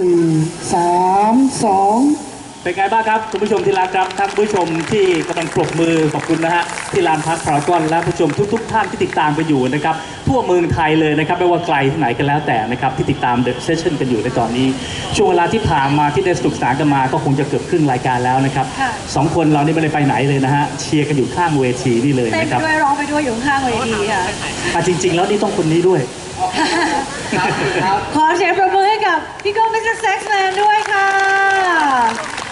สี่สามสองเป็นไงบ้างครับคุณผู้ชมที่รักครับท่านผู้ชมที่กำลังปรบมือขอบคุณนะฮะที่ลานพักพารากอนและผู้ชมทุก ๆ ท่านที่ติดตามไปอยู่นะครับทั่วเมืองไทยเลยนะครับไม่ว่าไกลที่ไหนกันแล้วแต่นะครับที่ติดตามเดอะเซสชั่นกันอยู่ในตอนนี้ ช่วงเวลาที่ผ่านมาที่ได้สนุกสนานกันมาก็คงจะเกือบครึ่งรายการแล้วนะครับค่ะสองคนเรานี่ไม่ได้ไปไหนเลยนะฮะเชียร์กันอยู่ข้างเวทีนี่เลยเต้นนะไปครับด้วยร้องไปด้วยอยู่ข้างๆเวทีค่ะอะจริง ๆ แล้วนี่ต้องคนนี้ด้วยขอเสียงประมือให้ กับพี่โก้มิสเตอร์เซ็กซ์แมนด้วยค่ะ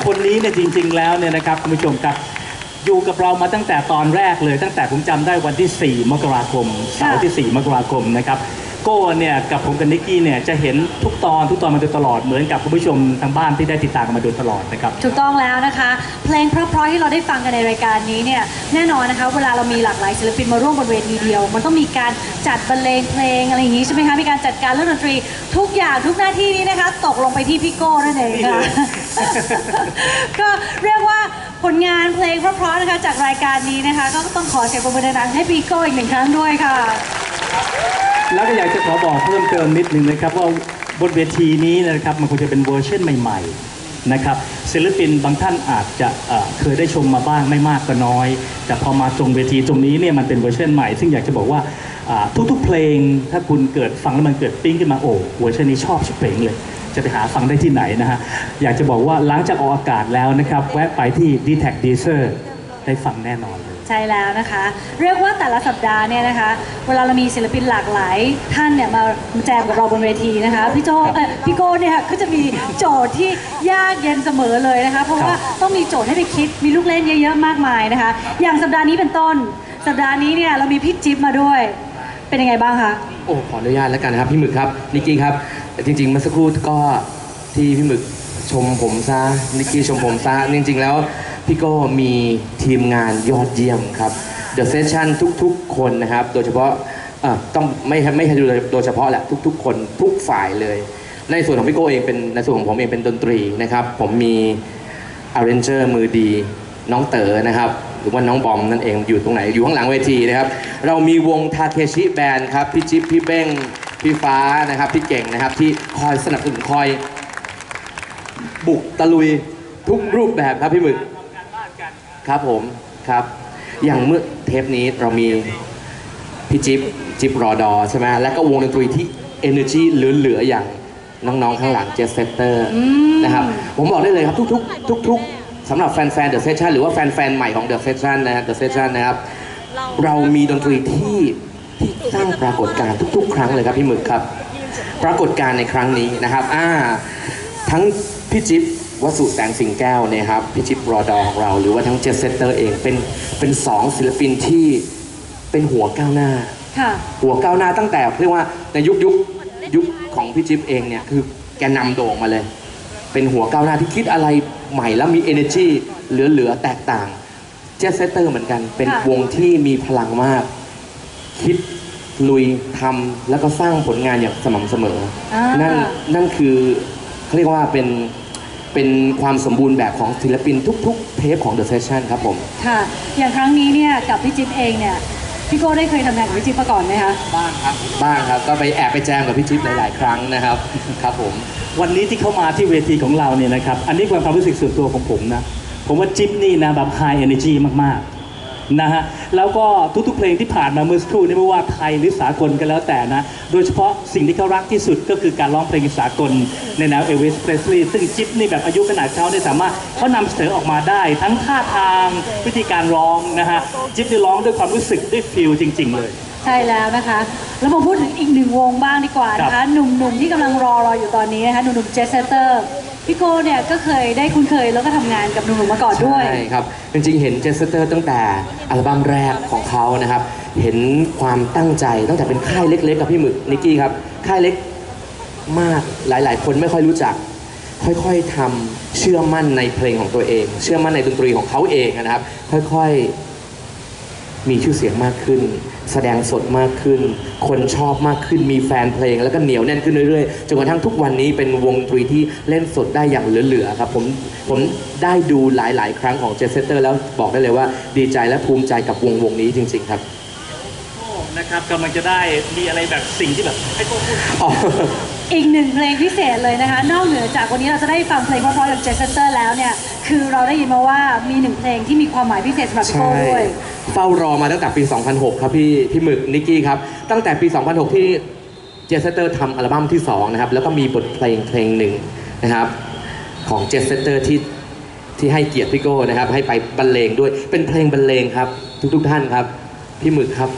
คนนี้เนี่ยจริง ๆ แล้วเนี่ยนะครับคุณผู้ชมครับ อยู่กับเรามาตั้งแต่ตอนแรกเลย ตั้งแต่ผมจำได้วันที่ 4 มกราคมเสาร์ที่ 4 มกราคมนะครับ โก้เนี่ยกับผมกับนิกกี้เนี่ยจะเห็นทุกตอนทุกตอนมาโดยตลอดเหมือนกับคุณผู้ชมทางบ้านที่ได้ติดตามกันมาโดยตลอดนะครับ ถูกต้องแล้วนะคะ เพลงเพราะๆที่เราได้ฟังกันในรายการนี้เนี่ยแน่นอนนะคะ เวลาเรามีหลากหลายศิลปินมาร่วมบนเวทีเดียว มันต้องมีการจัดบรรเลงเพลงอะไรอย่างนี้ใช่ไหมคะมีการจัดการเรื่องดนตรี ทุกอย่างทุกหน้าที่นี้นะคะ ตกลงไปที่พี่โก้นั่นเองค่ะก็เรียกว่าผลงานเพลงเพราะๆนะคะจากรายการนี้นะคะ ก็ต้องขอเสียงปรบมือดังๆให้พี่โก้อีกหนึ่งครั้งด้วยค่ะ แล้วก็อยากจะขอบอกเพิ่มเติมนิดนึงนะครับว่าบนเวทีนี้นะครับมันควรจะเป็นเวอร์ชันใหม่ ๆนะครับศิลปินบางท่านอาจจะเอ่อเคยได้ชมมาบ้างไม่มากก็น้อย แต่พอมาตรงเวทีตรงนี้เนี่ยมันเป็นเวอร์ชันใหม่ ซึ่งอยากจะบอกว่าอ่าทุกๆเพลงถ้าคุณเกิดฟังแล้วมันเกิดปิ้งขึ้นมาโอ้เวอร์ชันนี้ชอบชิบเป่งเลย จะไปหาฟังได้ที่ไหนนะฮะอยากจะบอกว่าหลังจากออกอากาศแล้วนะครับแวะไปที่ d t แท็ d e e z e r ได้ฟังแน่นอน ใช่แล้วนะคะ เรียกว่าแต่ละสัปดาห์เนี่ยนะคะ เวลาเรามีศิลปินหลากหลายท่านเนี่ยมาแจมกับเราบนเวทีนะคะพี่โจเอ่อพี่โก้เนี่ยก็จะมีโจทย์ที่ยากเย็นเสมอเลยนะคะ เพราะว่าต้องมีโจทย์ให้ไปคิดมีลูกเล่นเยอะๆมากมายนะคะ อย่างสัปดาห์นี้เป็นต้น สัปดาห์นี้เนี่ยเรามีพี่จิ๊บมาด้วย เป็นยังไงบ้างคะโอ้ขออนุญาตแล้วกันนะครับพี่หมึกครับนิกกี้ครับ จริงๆเมื่อสักครู่ก็ที่พี่หมึกชมผมซะนิกกี้ชมผมซะจริงๆแล้ว พี่โก็มีทีมงานยอดเยี่ยมครับ The Session ทุกๆ คนนะครับ โดยเฉพาะเอ่อต้องไม่ไม่ใช่โดยเฉพาะแหละทุก ๆ คนทุกฝ่ายเลย ในส่วนของพี่โก้เองเป็นในส่วนของผมเองเป็นดนตรีนะครับ ผมมี arranger มือดีน้องเต๋อนะครับหรือว่าน้องบอมนั่นเองอยู่ตรงไหนอยู่ข้างหลังเวทีนะครับ เรามีวงทาเคชิแบนครับพี่จิ๊บพี่เบ้งพี่ฟ้านะครับพี่เก่งนะครับที่คอยสนับสนุนคอย บุกตะลุยทุกรูปแบบครับพี่หมึก ครับผมครับ อย่างเมื่อเทปนี้เรามีพี่จิ๊บจิ๊บรอดอใช่ไหมและก็วงดนตรีที่ energy เหลือๆอย่างน้องๆข้างหลังเจสเซเตอร์นะครับ ผมบอกได้เลยครับทุกๆ ทุกๆสำหรับแฟนๆ The Session หรือว่าแฟนๆ ใหม่ของ The Session นะฮะ The Session นะครับ เรามีดนตรีที่ที่สร้างปรากฏการณ์ทุกๆ ครั้งเลยครับพี่หมึกครับ ปรากฏการณ์ในครั้งนี้นะครับอ่าทั้งพี่จิ๊บ วสุแสงสิงแก้วเนยครับพี่จิ๊บรอดอของเรา หรือว่าทั้งเจสเซเตอร์เองเป็นเป็นสองศิลปินที่เป็นหัวก้าวหน้า ค่ะ หัวก้าวหน้าตั้งแต่เรียกว่าในยุคยุคยุคของพี่จิ๊บเองเนี่ยคือแกนำโด่งมาเลย เป็นหัวก้าวหน้าที่คิดอะไรใหม่แล้วมี energy เหลือๆ แตกต่าง เจสเซเตอร์เหมือนกัน เป็นค่ะ วงที่มีพลังมาก คิดลุยทำแล้วก็สร้างผลงานอย่างสม่ำเสมออ่านั่นนั่นคือเขาเรียกว่าเป็น เป็นความสมบูรณ์แบบของศิลปินทุก ๆ เทปของ The Session ครับผม ค่ะ อย่างครั้งนี้เนี่ยกับพี่จิ๊บเองเนี่ยพี่โก้ได้เคยทำงานกับพี่จิ๊บมาก่อนไหมคะบ้างครับ บ้างครับก็ไปแอบไปแจมกับพี่จิ๊บหลาย ๆ ครั้งนะครับ ครับผม วันนี้ที่เข้ามาที่เวทีของเราเนี่ยนะครับ อันนี้เป็นความรู้สึกส่วนตัวของผมนะ ผมว่าจิ๊บนี่นะแบบ high energy มากๆ นะฮะแล้วก็ทุกๆเพลงที่ผ่านมาเมื่อสักครู่นี้ไม่ว่าไทยหรือสากลก็แล้วแต่นะโดยเฉพาะสิ่งที่เขารักที่สุดก็คือการร้องเพลงสากลในแนวเอวิสเพรสลีย์ซึ่งจิ๊บนี่แบบอายุขนาดเขาเนี่ยสามารถเขานำเสนอออกมาได้ ทั้งท่าทางวิธีการร้องนะฮะจิ๊บนี่ร้องด้วยความรู้สึกด้วยฟิลจริง ๆ เลยใช่แล้วนะคะ แล้วมาพูดถึงอีกหนึ่งวงบ้างดีกว่านะครัคะบหนุ่มๆที่กำลังรอเราอยู่ตอนนี้นะคะหนุ่มๆเจสเตอร์ พี่โก้เนี่ยก็เคยได้คุ้นเคยแล้วก็ทำงานกับหนุ่มๆมาก่อนด้วย ใช่ครับ จริงๆ เห็นเจสเตอร์ตั้งแต่อัลบั้มแรกของเขานะครับ เห็นความตั้งใจตั้งแต่เป็นค่ายเล็ก ๆ กับพี่หมึกนิกกี้ครับ ค่ายเล็กมากหลายๆ คนไม่ค่อยรู้จัก ค่อยๆทำเชื่อมั่นในเพลงของตัวเอง เชื่อมั่นในดนตรีของเขาเองนะครับ ค่อยๆ มีชื่อเสียงมากขึ้น แสดงสดมากขึ้น คนชอบมากขึ้นมีแฟนเพลง แล้วก็เหนียวแน่นขึ้นเรื่อยๆจนกระทั่งทุกวันนี้เป็นวงดนตรีที่เล่นสดได้อย่างเหลือๆครับผมผมได้ดูหลายๆ ครั้งของเจสเตอร์ แล้วบอกได้เลยว่าดีใจและภูมิใจกับวงวงนี้จริง ๆ ครับนะครับกำลังจะได้มีอะไรแบบสิ่งที่แบบให้โก้พูด อีกหนึ่งเพลงพิเศษเลยนะคะ นอกเหนือจากวันนี้เราจะได้ฟังเพลงเพราะๆจากเจสเตอร์แล้วเนี่ย คือเราได้ยินมาว่ามีหนึ่งเพลงที่มีความหมายพิเศษสำหรับพี่โก้ด้วย เฝ้ารอมาตั้งแต่ปี 2006 ครับพี่พี่หมึกนิกกี้ครับ ตั้งแต่ปี 2006 ที่เจสเตอร์ทำอัลบั้มที่ 2 นะครับ แล้วก็มีบทเพลงเพลงหนึ่งนะครับ ของเจสเตอร์ที่ที่ให้เกียรติพี่โก้นะครับ ให้ไปบรรเลงด้วยเป็นเพลงบรรเลงครับ ทุกๆท่านครับ พี่หมึกครับ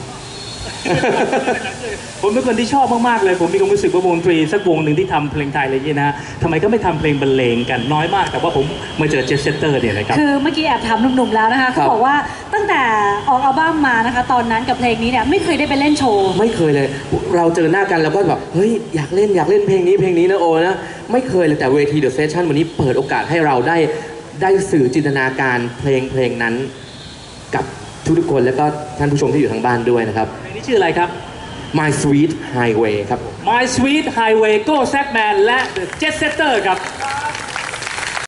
ผมเป็นคนที่ชอบมากๆเลย ผมมีความรู้สึกว่าวงดนตรีสักวงหนึ่งที่ทำเพลงไทยอะไรอย่างนี้นะฮะทำไมก็ไม่ทำเพลงบรรเลงกันน้อยมาก แต่ว่าผมมาเจอเจสเซเตอร์เนี่ยนะครับ คือเมื่อกี้แอบถามหนุ่มๆแล้วนะคะเขาบอกว่าตั้งแต่ออกอัลบั้มมานะคะ ตอนนั้นกับเพลงนี้เนี่ยไม่เคยได้ไปเล่นโชว์ ไม่เคยเลย เราเจอหน้ากันแล้วก็แบบ เฮ้ย อยากเล่นอยากเล่นเพลงนี้เพลงนี้นะโอนะ ไม่เคยเลยแต่เวทีเดอะเซสชั่นวันนี้เปิดโอกาสให้เราได้ได้สื่อจินตนาการเพลงเพลงนั้น กับ ทุกๆคนแล้วก็ท่านผู้ชมที่อยู่ทางบ้านด้วยนะครับ เพลงนี้ชื่ออะไรครับ My Sweet Highway ครับ My Sweet Highway Go Sackman และ The Jet Setter ครับข